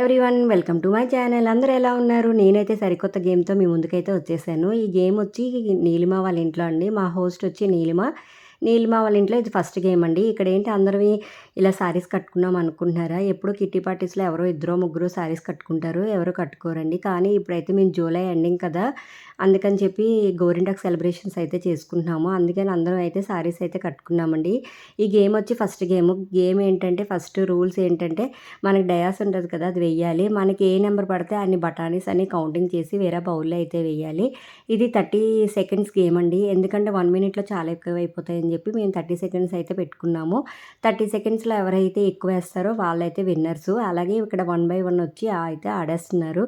Everyone welcome to my channel అందరూ ఎలా ఉన్నారు? నేనైతే సరికొత్త గేమ్తో మీ ముందుకైతే వచ్చేసాను. ఈ గేమ్ వచ్చి నీలిమ వాళ్ళ ఇంట్లో అండి. మా హోస్ట్ వచ్చి నీలిమ. నీలిమ వాళ్ళ ఇంట్లో ఇది ఫస్ట్ గేమ్ అండి. ఇక్కడ ఏంటి అందరివి ఇలా శారీస్ కట్టుకున్నాం అనుకుంటున్నారా? ఎప్పుడు కిట్టి పార్టీస్లో ఎవరో ఇద్దరు ముగ్గురు శారీస్ కట్టుకుంటారు ఎవరో కట్టుకోరండి. కానీ ఇప్పుడైతే మేము జూలై ఎండింగ్ కదా అందుకని చెప్పి గోరింటాక్ సెలబ్రేషన్స్ అయితే చేసుకుంటున్నాము. అందుకని అందరం అయితే శారీస్ అయితే కట్టుకున్నామండి. ఈ గేమ్ వచ్చి ఫస్ట్ గేమ్ గేమ్ ఏంటంటే ఫస్ట్ రూల్స్ ఏంటంటే మనకి డయాస్ ఉంటుంది కదా అది వెయ్యాలి. మనకి ఏ నెంబర్ పడితే అన్ని బఠానీస్ అని కౌంటింగ్ చేసి వేరే బౌల్లో అయితే వేయాలి ఇది థర్టీ సెకండ్స్ గేమ్ అండి. ఎందుకంటే వన్ మినిట్లో చాలా ఎక్కువ అయిపోతాయని చెప్పి మేము థర్టీ సెకండ్స్ అయితే పెట్టుకున్నాము. థర్టీ సెకండ్స్ సెకండ్స్లో ఎవరైతే ఎక్కువ వేస్తారో వాళ్ళైతే విన్నర్స్. అలాగే ఇక్కడ వన్ బై వన్ వచ్చి అయితే ఆడేస్తున్నారు.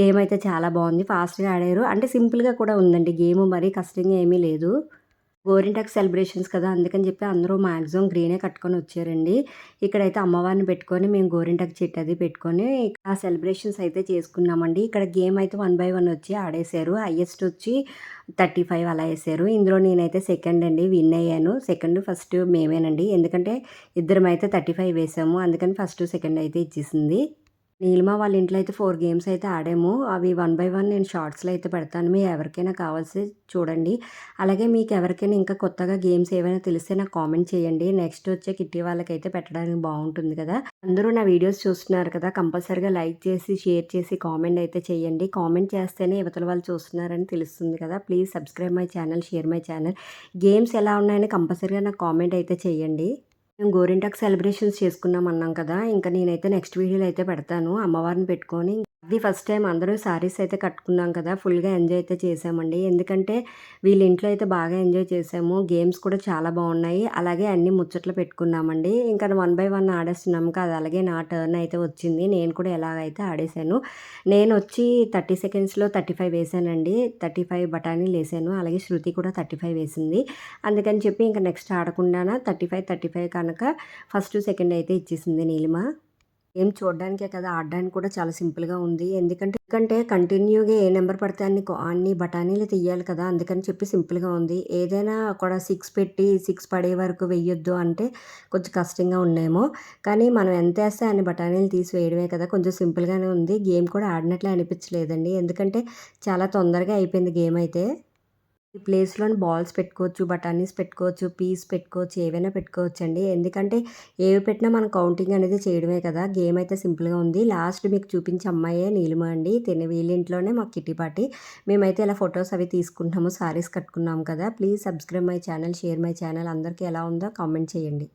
గేమ్ అయితే చాలా బాగుంది. ఫాస్ట్గా ఆడారు. అంటే సింపుల్ సింపుల్గా కూడా ఉందండి. గేమ్ మరీ కష్టంగా ఏమీ లేదు. గోరింటాక్ సెలబ్రేషన్స్ కదా అందుకని చెప్పి అందరూ మ్యాక్సిమం గ్రీనే కట్టుకొని వచ్చారండి. ఇక్కడైతే అమ్మవారిని పెట్టుకొని మేము గోరింటాక్ చెట్టు అది పెట్టుకొని ఆ సెలబ్రేషన్స్ అయితే చేసుకున్నామండి. ఇక్కడ గేమ్ అయితే వన్ బై వన్ వచ్చి ఆడేశారు. హైయెస్ట్ వచ్చి థర్టీ ఫైవ్ అలా వేసారు ఇందులో నేనైతే సెకండ్ అండి విన్ అయ్యాను. సెకండ్ ఫస్ట్ మేమేనండి. ఎందుకంటే ఇద్దరం అయితే థర్టీ ఫైవ్ వేసాము. అందుకని ఫస్ట్ సెకండ్ అయితే ఇచ్చేసింది. నీలిమ వాళ్ళ ఇంట్లో అయితే ఫోర్ గేమ్స్ అయితే ఆడాము. అవి వన్ బై వన్ నేను షార్ట్స్లో అయితే పెడతాను. మీ ఎవరికైనా కావాల్సి చూడండి. అలాగే మీకు ఎవరికైనా ఇంకా కొత్తగా గేమ్స్ ఏమైనా తెలిస్తే నాకు కామెంట్ చేయండి. నెక్స్ట్ వచ్చే కిట్టి వాళ్ళకైతే పెట్టడానికి బాగుంటుంది కదా. అందరూ నా వీడియోస్ చూస్తున్నారు కదా. కంపల్సరీగా లైక్ చేసి షేర్ చేసి కామెంట్ అయితే చేయండి. కామెంట్ చేస్తేనే యువతల వాళ్ళు చూస్తున్నారని తెలుస్తుంది కదా. Please subscribe my channel share my channel. Games ఎలా ఉన్నాయని కంపల్సరీగా నాకు కామెంట్ అయితే చేయండి. మేము గోరింటాకు సెలబ్రేషన్స్ చేసుకున్నాం అన్నాం కదా ఇంకా నేనైతే నెక్స్ట్ వీడియోలో అయితే పెడతాను. అమ్మవారిని పెట్టుకొని అది ఫస్ట్ టైం అందరూ శారీస్ అయితే కట్టుకున్నాం కదా ఫుల్గా ఎంజాయ్ అయితే చేసామండి. ఎందుకంటే వీళ్ళ ఇంట్లో అయితే బాగా ఎంజాయ్ చేసాము. గేమ్స్ కూడా చాలా బాగున్నాయి. అలాగే అన్ని ముచ్చట్లు పెట్టుకున్నామండి. ఇంకా వన్ బై వన్ ఆడేస్తున్నాము కదా అలాగే నా టర్న్ అయితే వచ్చింది. నేను కూడా ఎలాగైతే ఆడేశాను. నేను వచ్చి థర్టీ సెకండ్స్లో థర్టీ ఫైవ్ వేసానండి. థర్టీ ఫైవ్ బఠానీలు వేసాను. అలాగే శృతి కూడా థర్టీ ఫైవ్ వేసింది. అందుకని చెప్పి ఇంకా నెక్స్ట్ ఆడకుండా థర్టీ ఫైవ్ థర్టీ ఫైవ్ కనుక ఫస్ట్ సెకండ్ అయితే ఇచ్చేసింది నీలిమ. ఏం చూడడానికే కదా ఆడడానికి కూడా చాలా సింపుల్గా ఉంది. ఎందుకంటే ఎందుకంటే కంటిన్యూగా ఏ నెంబర్ పడితే అన్ని అన్ని బఠానీలు తీయాలి కదా అందుకని చెప్పి సింపుల్గా ఉంది. ఏదైనా కూడా సిక్స్ పెట్టి సిక్స్ పడే వరకు వెయ్యొద్దు అంటే కొంచెం కష్టంగా ఉన్నాయేమో కానీ మనం ఎంత వేస్తే అన్ని బఠానీలు తీసి వేయడమే కదా కొంచెం సింపుల్గానే ఉంది. గేమ్ కూడా ఆడినట్లే అనిపించలేదండి. ఎందుకంటే చాలా తొందరగా అయిపోయింది గేమ్ అయితే. ఈ ప్లేస్లో బాల్స్ పెట్టుకోవచ్చు బటానీస్ పెట్టుకోవచ్చు పీస్ పెట్టుకోవచ్చు ఏవైనా పెట్టుకోవచ్చు అండి ఎందుకంటే ఏవి పెట్టినా మనం కౌంటింగ్ అనేది చేయడమే కదా. గేమ్ అయితే సింపుల్గా ఉంది. లాస్ట్ మీకు చూపించే అమ్మాయే నీలిమ అండి. తిని వీళ్ళింట్లోనే మాకు కిట్టి పార్టీ. మేమైతే ఇలా ఫొటోస్ అవి తీసుకుంటున్నాము సారీస్ కట్టుకున్నాము కదా. Please subscribe my channel share my channel. అందరికీ ఎలా ఉందో కామెంట్ చేయండి.